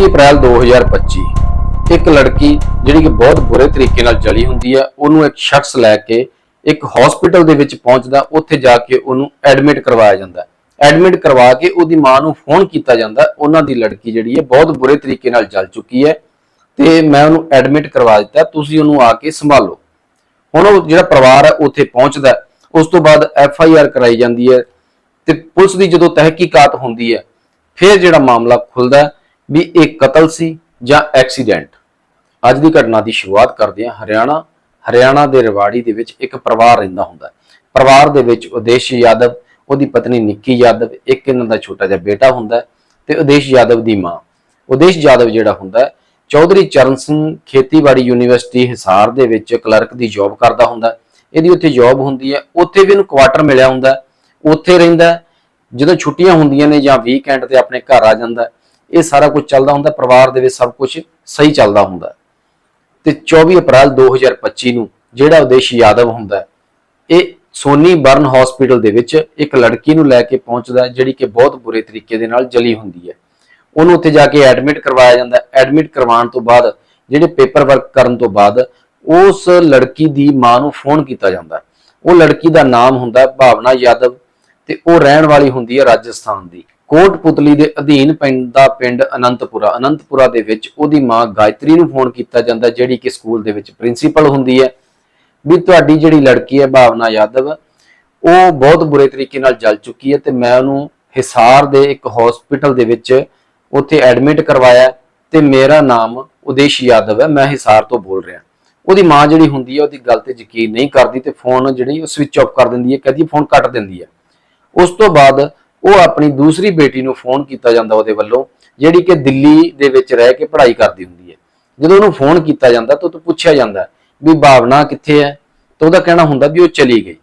21 ਅਪ੍ਰੈਲ 2025 ਇੱਕ ਲੜਕੀ ਜਿਹੜੀ ਕਿ ਬਹੁਤ ਬੁਰੇ ਤਰੀਕੇ ਨਾਲ ਜਲੀ ਹੁੰਦੀ ਹੈ ਉਹਨੂੰ ਇੱਕ ਸ਼ਖਸ ਲੈ ਕੇ ਇੱਕ ਹਸਪੀਟਲ ਦੇ ਵਿੱਚ ਪਹੁੰਚਦਾ, ਉੱਥੇ ਜਾ ਕੇ ਉਹਨੂੰ ਐਡਮਿਟ ਕਰਵਾਇਆ ਜਾਂਦਾ। ਐਡਮਿਟ ਕਰਵਾ ਕੇ ਉਹਦੀ ਮਾਂ ਨੂੰ ਫੋਨ ਕੀਤਾ ਜਾਂਦਾ, ਉਹਨਾਂ ਦੀ ਲੜਕੀ ਜਿਹੜੀ ਹੈ ਬਹੁਤ ਬੁਰੇ ਤਰੀਕੇ ਨਾਲ ਜਲ ਚੁੱਕੀ ਹੈ ਤੇ ਮੈਂ ਉਹਨੂੰ ਐਡਮਿਟ ਕਰਵਾ ਦਿੱਤਾ, ਤੁਸੀਂ ਉਹਨੂੰ ਆ ਕੇ ਸੰਭਾਲੋ। ਹੁਣ ਉਹ ਜਿਹੜਾ ਪਰਿਵਾਰ ਹੈ, ਉੱਥੇ ਪਹੁੰਚਦਾ, ਉਸ ਤੋਂ ਬਾਅਦ ਐਫ ਆਈ ਆਰ ਕਰਾਈ ਜਾਂਦੀ ਹੈ ਤੇ ਪੁਲਿਸ ਦੀ ਜਦੋਂ ਤਹਿਕੀਕਾਤ ਹੁੰਦੀ ਹੈ, ਫਿਰ ਜਿਹੜਾ ਮਾਮਲਾ ਖੁੱਲਦਾ ਵੀ ਇਹ ਕਤਲ ਸੀ ਜਾਂ ਐਕਸੀਡੈਂਟ। ਅੱਜ ਦੀ ਘਟਨਾ ਦੀ ਸ਼ੁਰੂਆਤ ਕਰਦੇ ਹਾਂ ਹਰਿਆਣਾ। ਹਰਿਆਣਾ ਦੇ ਰਿਵਾੜੀ ਦੇ ਵਿੱਚ ਇੱਕ ਪਰਿਵਾਰ ਰਹਿੰਦਾ ਹੁੰਦਾ ਪਰਿਵਾਰ ਦੇ ਵਿੱਚ ਉਦੇਸ਼ ਯਾਦਵ, ਉਹਦੀ ਪਤਨੀ ਨਿੱਕੀ ਯਾਦਵ, ਇੱਕ ਇਹਨਾਂ ਦਾ ਛੋਟਾ ਜਿਹਾ ਬੇਟਾ ਹੁੰਦਾ ਹੈ ਤੇ ਉਦੇਸ਼ ਯਾਦਵ ਦੀ ਮਾਂ। ਉਦੇਸ਼ ਯਾਦਵ ਜਿਹੜਾ ਹੁੰਦਾ ਚੌਧਰੀ ਚਰਨ ਸਿੰਘ ਖੇਤੀਬਾੜੀ ਯੂਨੀਵਰਸਿਟੀ ਹਿਸਾਰ ਦੇ ਵਿੱਚ ਕਲਰਕ ਦੀ ਜੌਬ ਕਰਦਾ ਹੁੰਦਾ ਇਹਦੀ ਉੱਥੇ ਜੌਬ ਹੁੰਦੀ ਹੈ, ਉੱਥੇ ਵੀ ਇਹਨੂੰ ਕੁਆਟਰ ਮਿਲਿਆ ਹੁੰਦਾ ਉੱਥੇ ਰਹਿੰਦਾ ਜਦੋਂ ਛੁੱਟੀਆਂ ਹੁੰਦੀਆਂ ਨੇ ਜਾਂ ਵੀਕਐਂਡ ਤੇ ਆਪਣੇ ਘਰ ਆ ਜਾਂਦਾ ਇਹ ਸਾਰਾ ਕੁਝ ਚੱਲਦਾ ਹੁੰਦਾ, ਪਰਿਵਾਰ ਦੇ ਵਿੱਚ ਸਭ ਕੁਝ ਸਹੀ ਚੱਲਦਾ ਹੁੰਦਾ। ਤੇ 24 ਅਪ੍ਰੈਲ 2025 ਨੂੰ ਜਿਹੜਾ ਉਦੇਸ਼ ਯਾਦਵ ਹੁੰਦਾ ਇਹ ਸੋਨੀ ਬਰਨ ਹਸਪੀਟਲ ਦੇ ਵਿੱਚ ਇੱਕ ਲੜਕੀ ਨੂੰ ਲੈ ਕੇ ਪਹੁੰਚਦਾ ਜਿਹੜੀ ਕਿ ਬਹੁਤ ਬੁਰੇ ਤਰੀਕੇ ਦੇ ਨਾਲ ਜਲੀ ਹੁੰਦੀ ਹੈ। ਉਹਨੂੰ ਉੱਥੇ ਜਾ ਕੇ ਐਡਮਿਟ ਕਰਵਾਇਆ ਜਾਂਦਾ ਐਡਮਿਟ ਕਰਵਾਉਣ ਤੋਂ ਬਾਅਦ, ਜਿਹੜੇ ਪੇਪਰ ਵਰਕ ਕਰਨ ਤੋਂ ਬਾਅਦ, ਉਸ ਲੜਕੀ ਦੀ ਮਾਂ ਨੂੰ ਫੋਨ ਕੀਤਾ ਜਾਂਦਾ ਉਹ ਲੜਕੀ ਦਾ ਨਾਮ ਹੁੰਦਾ ਭਾਵਨਾ ਯਾਦਵ ਤੇ ਉਹ ਰਹਿਣ ਵਾਲੀ ਹੁੰਦੀ ਹੈ ਰਾਜਸਥਾਨ ਦੀ। ਕੋਟਪੁਤਲੀ ਦੇ ਅਧੀਨ ਪਿੰਡ ਦਾ ਪਿੰਡ ਅਨੰਤਪੁਰਾ। ਅਨੰਤਪੁਰਾ ਦੇ ਵਿੱਚ ਉਹਦੀ ਮਾਂ ਗਾਇਤਰੀ ਨੂੰ ਫੋਨ ਕੀਤਾ ਜਾਂਦਾ, ਜਿਹੜੀ ਕਿ ਸਕੂਲ ਦੇ ਵਿੱਚ ਪ੍ਰਿੰਸੀਪਲ ਹੁੰਦੀ ਹੈ। ਵੀ ਤੁਹਾਡੀ ਜਿਹੜੀ ਲੜਕੀ ਹੈ, ਭਾਵਨਾ ਯਾਦਵ, ਉਹ ਬਹੁਤ ਬੁਰੇ ਤਰੀਕੇ ਨਾਲ ਜਲ ਚੁੱਕੀ ਹੈ ਤੇ ਮੈਂ ਉਹਨੂੰ ਹਿਸਾਰ ਦੇ ਇੱਕ ਹਸਪੀਟਲ ਦੇ ਵਿੱਚ ਉੱਥੇ ਐਡਮਿਟ ਕਰਵਾਇਆ ਹੈ ਤੇ ਮੇਰਾ ਨਾਮ ਉਦੇਸ਼ ਯਾਦਵ ਹੈ, ਮੈਂ ਹਿਸਾਰ ਤੋਂ ਬੋਲ ਰਿਹਾ। ਉਹਦੀ ਮਾਂ ਜਿਹੜੀ ਹੁੰਦੀ ਹੈ, ਉਹਦੀ ਗੱਲ ਤੇ ਯਕੀਨ ਨਹੀਂ ਕਰਦੀ ਤੇ ਫੋਨ ਜਿਹੜੀ ਉਹ ਸਵਿਚ ਆਫ ਕਰ ਦਿੰਦੀ ਹੈ ਕਦੀ ਫੋਨ ਕੱਟ ਦਿੰਦੀ ਹੈ। ਉਸ ਤੋਂ ਬਾਅਦ ਉਹ ਆਪਣੀ ਦੂਸਰੀ ਬੇਟੀ ਨੂੰ ਫੋਨ ਕੀਤਾ ਜਾਂਦਾ ਉਹਦੇ ਵੱਲੋਂ, ਜਿਹੜੀ ਕਿ ਦਿੱਲੀ ਦੇ ਵਿੱਚ ਰਹਿ ਕੇ ਪੜ੍ਹਾਈ ਕਰਦੀ ਹੁੰਦੀ ਹੈ। ਜਦੋਂ ਉਹਨੂੰ ਫੋਨ ਕੀਤਾ ਜਾਂਦਾ ਤਾਂ ਉਹ ਤੋਂ ਪੁੱਛਿਆ ਜਾਂਦਾ ਵੀ ਭਾਵਨਾ ਕਿੱਥੇ ਹੈ? ਤਾਂ ਉਹਦਾ ਕਹਿਣਾ ਹੁੰਦਾ ਵੀ ਉਹ ਚਲੀ ਗਈ।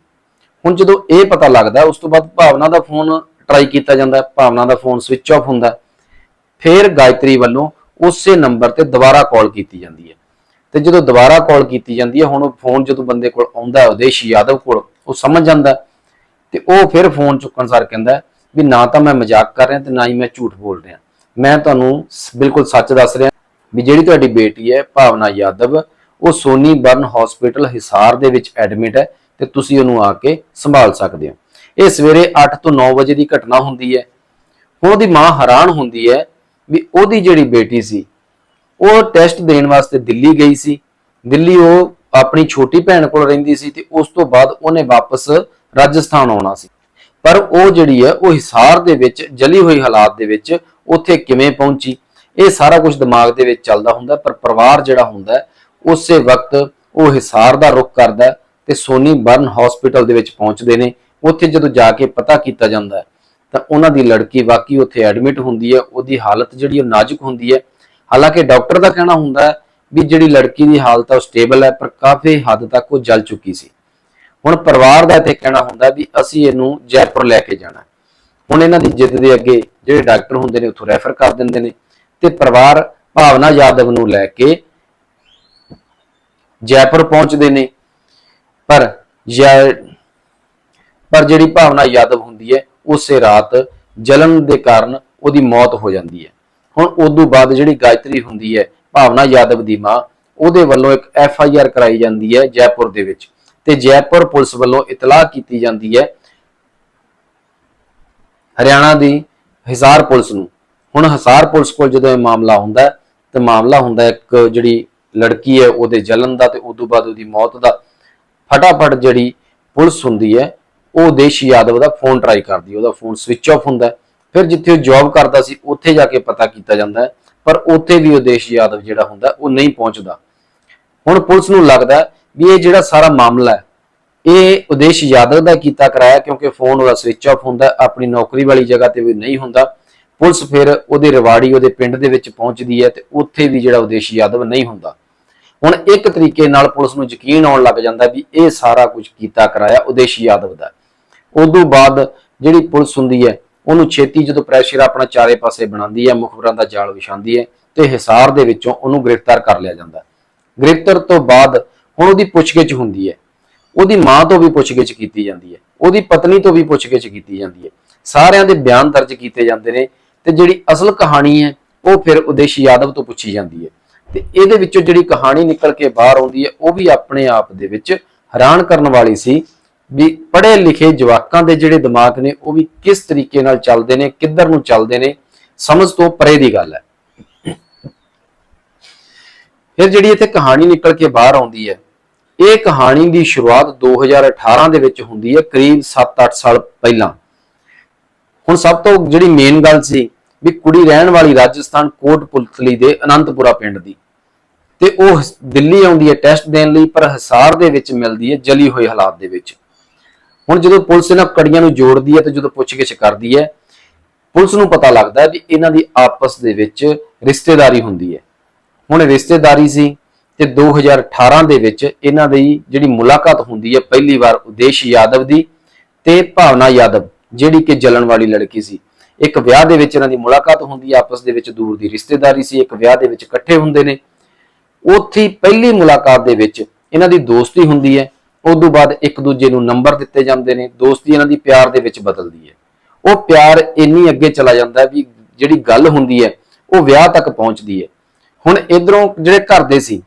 ਹੁਣ ਜਦੋਂ ਇਹ ਪਤਾ ਲੱਗਦਾ, ਉਸ ਤੋਂ ਬਾਅਦ ਭਾਵਨਾ ਦਾ ਫੋਨ ਟਰਾਈ ਕੀਤਾ ਜਾਂਦਾ, ਭਾਵਨਾ ਦਾ ਫੋਨ ਸਵਿਚ ਆਫ ਹੁੰਦਾ। ਫਿਰ ਗਾਇਤਰੀ ਵੱਲੋਂ ਉਸੇ ਨੰਬਰ ਤੇ ਦੁਬਾਰਾ ਕਾਲ ਕੀਤੀ ਜਾਂਦੀ ਹੈ। ਤੇ ਜਦੋਂ ਦੁਬਾਰਾ ਕਾਲ ਕੀਤੀ ਜਾਂਦੀ ਹੈ, ਹੁਣ ਉਹ ਫੋਨ ਜਦੋਂ ਬੰਦੇ ਕੋਲ ਆਉਂਦਾ ਉਦੇਸ਼ ਯਾਦਵ ਕੋਲ, ਉਹ ਸਮਝ ਜਾਂਦਾ। ਤੇ ਉਹ ਫਿਰ ਫੋਨ ਚੁੱਕਣ ਸਾਰ ਕਹਿੰਦਾ ਵੀ ਨਾ ਤਾਂ ਮੈਂ ਮਜ਼ਾਕ ਕਰ ਰਿਹਾ ਤੇ ਨਾ ਹੀ ਮੈਂ ਝੂਠ ਬੋਲ ਰਿਹਾ। ਮੈਂ ਤੁਹਾਨੂੰ ਬਿਲਕੁਲ ਸੱਚ ਦੱਸ ਰਿਹਾ ਵੀ ਜਿਹੜੀ ਤੁਹਾਡੀ ਬੇਟੀ ਹੈ, ਭਾਵਨਾ ਯਾਦਵ, ਉਹ ਸੋਨੀ ਬਰਨ ਹਸਪੀਟਲ ਹਿਸਾਰ ਦੇ ਵਿੱਚ ਐਡਮਿਟ ਹੈ ਤੇ ਤੁਸੀਂ ਉਹਨੂੰ ਆ ਕੇ ਸੰਭਾਲ ਸਕਦੇ ਹੋ। ਇਹ ਸਵੇਰੇ 8 ਤੋਂ 9 ਵਜੇ ਦੀ ਘਟਨਾ ਹੁੰਦੀ ਹੈ। ਹੁਣ ਉਹਦੀ ਮਾਂ ਹੈਰਾਨ ਹੁੰਦੀ ਹੈ ਵੀ ਉਹਦੀ ਜਿਹੜੀ ਬੇਟੀ ਸੀ, ਉਹ ਟੈਸਟ ਦੇਣ ਵਾਸਤੇ ਦਿੱਲੀ ਗਈ ਸੀ। ਦਿੱਲੀ ਉਹ ਆਪਣੀ ਛੋਟੀ ਭੈਣ ਕੋਲ ਰਹਿੰਦੀ ਸੀ ਤੇ ਉਸ ਤੋਂ ਬਾਅਦ ਉਹਨੇ ਵਾਪਸ ਰਾਜਸਥਾਨ ਆਉਣਾ ਸੀ। ਪਰ ਉਹ ਜਿਹੜੀ ਹੈ, ਉਹ ਹਿਸਾਰ ਦੇ ਵਿੱਚ, ਜਲੀ ਹੋਈ ਹਾਲਾਤ ਦੇ ਵਿੱਚ ਉੱਥੇ ਕਿਵੇਂ ਪਹੁੰਚੀ? ਇਹ ਸਾਰਾ ਕੁਝ ਦਿਮਾਗ ਦੇ ਵਿੱਚ ਚੱਲਦਾ ਹੁੰਦਾ, ਪਰ ਪਰਿਵਾਰ ਜਿਹੜਾ ਹੁੰਦਾ ਉਸੇ ਵਕਤ ਉਹ ਹਿਸਾਰ ਦਾ ਰੁਖ ਕਰਦਾ ਹੈ ਤੇ ਸੋਨੀ ਬਰਨ ਹਸਪੀਟਲ ਦੇ ਵਿੱਚ ਪਹੁੰਚਦੇ ਨੇ। ਉੱਥੇ ਜਦੋਂ ਜਾ ਕੇ ਪਤਾ ਕੀਤਾ ਜਾਂਦਾ ਤਾਂ ਉਹਨਾਂ ਦੀ ਲੜਕੀ ਵਾਕਈ ਉੱਥੇ ਐਡਮਿਟ ਹੁੰਦੀ ਹੈ, ਉਹਦੀ ਹਾਲਤ ਜਿਹੜੀ ਉਹ ਨਾਜ਼ੁਕ ਹੁੰਦੀ ਹੈ। ਹਾਲਾਂਕਿ ਡਾਕਟਰ ਦਾ ਕਹਿਣਾ ਹੁੰਦਾ ਵੀ ਜਿਹੜੀ ਲੜਕੀ ਦੀ ਹਾਲਤ ਹੈ ਉਹ ਸਟੇਬਲ ਹੈ, ਪਰ ਕਾਫੀ ਹੱਦ ਤੱਕ ਉਹ ਜਲ ਚੁੱਕੀ ਸੀ। ਹੁਣ ਪਰਿਵਾਰ ਦਾ ਇੱਥੇ ਕਹਿਣਾ ਹੁੰਦਾ ਵੀ ਅਸੀਂ ਇਹਨੂੰ ਜੈਪੁਰ ਲੈ ਕੇ ਜਾਣਾ। ਹੁਣ ਇਹਨਾਂ ਦੀ ਜਿੱਦ ਦੇ ਅੱਗੇ ਜਿਹੜੇ ਡਾਕਟਰ ਹੁੰਦੇ ਨੇ, ਉੱਥੋਂ ਰੈਫਰ ਕਰ ਦਿੰਦੇ ਨੇ ਤੇ ਪਰਿਵਾਰ ਭਾਵਨਾ ਯਾਦਵ ਨੂੰ ਲੈ ਕੇ ਜੈਪੁਰ ਪਹੁੰਚਦੇ ਨੇ। ਪਰ ਜੈ- ਪਰ ਜਿਹੜੀ ਭਾਵਨਾ ਯਾਦਵ ਹੁੰਦੀ ਹੈ, ਉਸੇ ਰਾਤ ਜਲਨ ਦੇ ਕਾਰਨ ਉਹਦੀ ਮੌਤ ਹੋ ਜਾਂਦੀ ਹੈ। ਹੁਣ ਉਦੋਂ ਬਾਅਦ ਜਿਹੜੀ ਗਾਇਤਰੀ ਹੁੰਦੀ ਹੈ, ਭਾਵਨਾ ਯਾਦਵ ਦੀ ਮਾਂ, ਉਹਦੇ ਵੱਲੋਂ ਇੱਕ ਐਫ ਆਈ ਆਰ ਕਰਾਈ ਜਾਂਦੀ ਹੈ ਜੈਪੁਰ ਦੇ ਵਿੱਚ। ਤੇ ਜੈਪੁਰ ਪੁਲਿਸ ਵੱਲੋਂ ਇਤਲਾਹ ਕੀਤੀ ਜਾਂਦੀ ਹੈ ਹਰਿਆਣਾ ਦੀ ਹਿਸਾਰ ਪੁਲਿਸ ਨੂੰ। ਹੁਣ ਹਿਸਾਰ ਪੁਲਿਸ ਕੋਲ ਜਦੋਂ ਇਹ ਮਾਮਲਾ ਹੁੰਦਾ ਹੈ, ਤੇ ਮਾਮਲਾ ਹੁੰਦਾ ਇੱਕ ਜਿਹੜੀ ਲੜਕੀ ਹੈ ਉਹਦੇ ਜਲਨ ਦਾ ਤੇ ਉਦੋਂ ਬਾਅਦ ਉਹਦੀ ਮੌਤ ਦਾ। ਫਟਾਫਟ ਜਿਹੜੀ ਪੁਲਿਸ ਹੁੰਦੀ ਹੈ ਉਹ ਦੇਸ਼ ਯਾਦਵ ਦਾ ਫੋਨ ਟਰਾਈ ਕਰਦੀ ਉਹਦਾ ਫੋਨ ਸਵਿਚ ਆਫ ਹੁੰਦਾ ਫਿਰ ਜਿੱਥੇ ਉਹ ਜੌਬ ਕਰਦਾ ਸੀ ਉੱਥੇ ਜਾ ਕੇ ਪਤਾ ਕੀਤਾ ਜਾਂਦਾ ਹੈ ਪਰ ਉੱਥੇ ਵੀ ਉਹ ਦੇਸ਼ ਯਾਦਵ ਜਿਹੜਾ ਹੁੰਦਾ ਉਹ ਨਹੀਂ ਪਹੁੰਚਦਾ। ਹੁਣ ਪੁਲਿਸ ਨੂੰ ਲੱਗਦਾ ਵੀ ਇਹ ਜਿਹੜਾ ਸਾਰਾ ਮਾਮਲਾ ਹੈ, ਇਹ ਉਦੇਸ਼ ਯਾਦਵ ਦਾ ਕੀਤਾ ਕਰਾਇਆ ਕਿਉਂਕਿ ਫੋਨ ਉਹਦਾ ਸਵਿਚ ਆਫ ਹੁੰਦਾ ਆਪਣੀ ਨੌਕਰੀ ਵਾਲੀ ਜਗ੍ਹਾ ਤੇ ਵੀ ਨਹੀਂ ਹੁੰਦਾ। ਪੁਲਿਸ ਫਿਰ ਉਹਦੇ ਰਿਵਾੜੀ ਉਹਦੇ ਪਿੰਡ ਦੇ ਵਿੱਚ ਪਹੁੰਚਦੀ ਹੈ ਤੇ ਉੱਥੇ ਵੀ ਜਿਹੜਾ ਉਦੇਸ਼ ਯਾਦਵ ਨਹੀਂ ਹੁੰਦਾ। ਹੁਣ ਇੱਕ ਤਰੀਕੇ ਨਾਲ ਪੁਲਿਸ ਨੂੰ ਯਕੀਨ ਆਉਣ ਲੱਗ ਜਾਂਦਾ ਵੀ ਇਹ ਸਾਰਾ ਕੁਝ ਕੀਤਾ ਕਰਾਇਆ ਉਦੇਸ਼ ਯਾਦਵ ਦਾ। ਉਦੋਂ ਬਾਅਦ ਜਿਹੜੀ ਪੁਲਿਸ ਹੁੰਦੀ ਹੈ, ਉਹਨੂੰ ਛੇਤੀ ਜਦੋਂ ਪ੍ਰੈਸ਼ਰ ਆਪਣਾ ਚਾਰੇ ਪਾਸੇ ਬਣਾਉਂਦੀ ਹੈ, ਮੁਖਬਰਾਂ ਦਾ ਜਾਲ ਵਿਛਾਉਂਦੀ ਹੈ ਤੇ ਹਿਸਾਰ ਦੇ ਵਿੱਚੋਂ ਉਹਨੂੰ ਗ੍ਰਿਫਤਾਰ ਕਰ ਲਿਆ ਜਾਂਦਾ। ਗ੍ਰਿਫਤਾਰ ਤੋਂ ਬਾਅਦ ਹੁਣ ਉਹਦੀ ਪੁੱਛਗਿੱਛ ਹੁੰਦੀ ਹੈ। ਉਹਦੀ ਮਾਂ ਤੋਂ ਵੀ ਪੁੱਛਗਿੱਛ ਕੀਤੀ ਜਾਂਦੀ ਹੈ। ਉਹਦੀ ਪਤਨੀ ਤੋਂ ਵੀ ਪੁੱਛਗਿੱਛ ਕੀਤੀ ਜਾਂਦੀ ਹੈ। ਸਾਰਿਆਂ ਦੇ ਬਿਆਨ ਦਰਜ ਕੀਤੇ ਜਾਂਦੇ ਨੇ ਤੇ ਜਿਹੜੀ ਅਸਲ ਕਹਾਣੀ ਹੈ, ਉਹ ਫਿਰ ਉਦੇਸ਼ ਯਾਦਵ ਤੋਂ ਪੁੱਛੀ ਜਾਂਦੀ ਹੈ। ਤੇ ਇਹਦੇ ਵਿੱਚੋਂ ਜਿਹੜੀ ਕਹਾਣੀ ਨਿਕਲ ਕੇ ਬਾਹਰ ਆਉਂਦੀ ਹੈ, ਉਹ ਵੀ ਆਪਣੇ ਆਪ ਦੇ ਵਿੱਚ ਹੈਰਾਨ ਕਰਨ ਵਾਲੀ ਸੀ ਵੀ ਪੜ੍ਹੇ ਲਿਖੇ ਜਵਾਕਾਂ ਦੇ ਜਿਹੜੇ ਦਿਮਾਗ ਨੇ, ਉਹ ਵੀ ਕਿਸ ਤਰੀਕੇ ਨਾਲ ਚੱਲਦੇ ਨੇ, ਕਿੱਧਰ ਨੂੰ ਚੱਲਦੇ ਨੇ, ਸਮਝ ਤੋਂ ਪਰੇ ਦੀ ਗੱਲ ਹੈ। ਫਿਰ ਜਿਹੜੀ ਇੱਥੇ ਕਹਾਣੀ ਨਿਕਲ ਕੇ ਬਾਹਰ ਆਉਂਦੀ ਹੈ, ਇਹ ਕਹਾਣੀ ਦੀ ਸ਼ੁਰੂਆਤ 2018 ਦੇ ਵਿੱਚ ਹੁੰਦੀ ਹੈ, ਕਰੀਬ 7-8 ਸਾਲ ਪਹਿਲਾਂ। ਹੁਣ ਸਭ ਤੋਂ ਜਿਹੜੀ ਮੇਨ ਗੱਲ ਸੀ ਵੀ ਕੁੜੀ ਰਹਿਣ ਵਾਲੀ ਰਾਜਸਥਾਨ ਕੋਟਪੁਤਲੀ ਦੇ ਅਨੰਤਪੁਰਾ ਪਿੰਡ ਦੀ। ਤੇ ਉਹ ਹਿਸ- ਦਿੱਲੀ ਆਉਂਦੀ ਹੈ ਟੈਸਟ ਦੇਣ ਲਈ, ਪਰ ਹਿਸਾਰ ਦੇ ਵਿੱਚ ਮਿਲਦੀ ਹੈ ਜਲੀ ਹੋਈ ਹਾਲਾਤ ਦੇ ਵਿੱਚ। ਹੁਣ ਜਦੋਂ ਪੁਲਿਸ ਇਹਨਾਂ ਕੜੀਆਂ ਨੂੰ ਜੋੜਦੀ ਹੈ ਤੇ ਜਦੋਂ ਪੁੱਛਗਿੱਛ ਕਰਦੀ ਹੈ, ਪੁਲਿਸ ਨੂੰ ਪਤਾ ਲੱਗਦਾ ਹੈ ਵੀ ਇਹਨਾਂ ਦੀ ਆਪਸ ਦੇ ਵਿੱਚ ਰਿਸ਼ਤੇਦਾਰੀ ਹੁੰਦੀ ਹੈ। ਹੁਣ ਰਿਸ਼ਤੇਦਾਰੀ ਸੀ ਤੇ 2018 ਦੇ ਵਿੱਚ ਇਹਨਾਂ ਦੀ ਜਿਹੜੀ ਮੁਲਾਕਾਤ ਹੁੰਦੀ ਹੈ, ਪਹਿਲੀ ਵਾਰ ਉਦੇਸ਼ ਯਾਦਵ ਦੀ ਤੇ ਭਾਵਨਾ ਯਾਦਵ, ਜਿਹੜੀ ਕਿ ਜਲਣ ਵਾਲੀ ਲੜਕੀ ਸੀ। ਇੱਕ ਵਿਆਹ ਦੇ ਵਿੱਚ ਇਹਨਾਂ ਦੀ ਮੁਲਾਕਾਤ ਹੁੰਦੀ ਹੈ, ਆਪਸ ਦੇ ਵਿੱਚ ਦੂਰ ਦੀ ਰਿਸ਼ਤੇਦਾਰੀ ਸੀ, ਇੱਕ ਵਿਆਹ ਦੇ ਵਿੱਚ ਇਕੱਠੇ ਹੁੰਦੇ ਨੇ। ਉੱਥੇ ਪਹਿਲੀ ਮੁਲਾਕਾਤ ਦੇ ਵਿੱਚ ਇਹਨਾਂ ਦੀ ਦੋਸਤੀ ਹੁੰਦੀ ਹੈ, ਉਸ ਤੋਂ ਬਾਅਦ ਇੱਕ ਦੂਜੇ ਨੂੰ ਨੰਬਰ ਦਿੱਤੇ ਜਾਂਦੇ ਨੇ, ਦੋਸਤੀ ਇਹਨਾਂ ਦੀ ਪਿਆਰ ਦੇ ਵਿੱਚ ਬਦਲਦੀ ਹੈ। ਉਹ ਪਿਆਰ ਇੰਨੀ ਅੱਗੇ ਚਲਾ ਜਾਂਦਾ ਵੀ ਜਿਹੜੀ ਗੱਲ ਹੁੰਦੀ ਹੈ, ਉਹ ਵਿਆਹ ਤੱਕ ਪਹੁੰਚਦੀ ਹੈ। ਹੁਣ ਇਧਰੋਂ ਜਿਹੜੇ ਘਰ ਦੇ ਸੀ,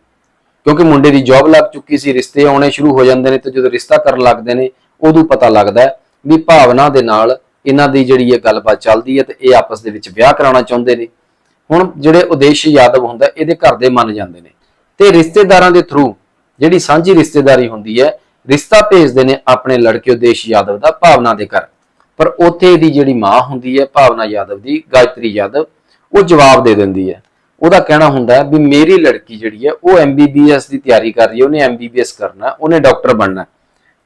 ਕਿਉਂਕਿ ਮੁੰਡੇ ਦੀ ਜੌਬ ਲੱਗ ਚੁੱਕੀ ਸੀ, ਰਿਸ਼ਤੇ ਆਉਣੇ ਸ਼ੁਰੂ ਹੋ ਜਾਂਦੇ ਨੇ ਤੇ ਜਦੋਂ ਰਿਸ਼ਤਾ ਕਰਨ ਲੱਗਦੇ ਨੇ, ਉਦੋਂ ਪਤਾ ਲੱਗਦਾ ਵੀ ਭਾਵਨਾ ਦੇ ਨਾਲ ਇਹਨਾਂ ਦੀ ਜਿਹੜੀ ਇਹ ਗੱਲਬਾਤ ਚੱਲਦੀ ਹੈ ਤੇ ਇਹ ਆਪਸ ਦੇ ਵਿੱਚ ਵਿਆਹ ਕਰਾਉਣਾ ਚਾਹੁੰਦੇ ਨੇ। ਹੁਣ ਜਿਹੜੇ ਉਦੇਸ਼ ਯਾਦਵ ਹੁੰਦਾ, ਇਹਦੇ ਘਰ ਦੇ ਮੰਨ ਜਾਂਦੇ ਨੇ। ਤੇ ਰਿਸ਼ਤੇਦਾਰਾਂ ਦੇ ਥਰੂ ਜਿਹੜੀ ਸਾਂਝੀ ਰਿਸ਼ਤੇਦਾਰੀ ਹੁੰਦੀ ਹੈ, ਰਿਸ਼ਤਾ ਭੇਜਦੇ ਨੇ ਆਪਣੇ ਲੜਕੇ ਉਦੇਸ਼ ਯਾਦਵ ਦਾ ਭਾਵਨਾ ਦੇ ਘਰ। ਪਰ ਉੱਥੇ ਇਹਦੀ ਜਿਹੜੀ ਮਾਂ ਹੁੰਦੀ ਹੈ, ਭਾਵਨਾ ਯਾਦਵ ਦੀ, ਗਾਇਤਰੀ ਯਾਦਵ, ਉਹ ਜਵਾਬ ਦੇ ਦਿੰਦੀ ਹੈ। ਉਹਦਾ ਕਹਿਣਾ ਹੁੰਦਾ ਵੀ ਮੇਰੀ ਲੜਕੀ ਜਿਹੜੀ ਹੈ, ਉਹ ਐਮਬੀਬੀਐਸ ਦੀ ਤਿਆਰੀ ਕਰ ਰਹੀ ਹੈ, ਉਹਨੇ ਐਮਬੀਬੀਐਸ ਕਰਨਾ ਉਹਨੇ ਡਾਕਟਰ ਬਣਨਾ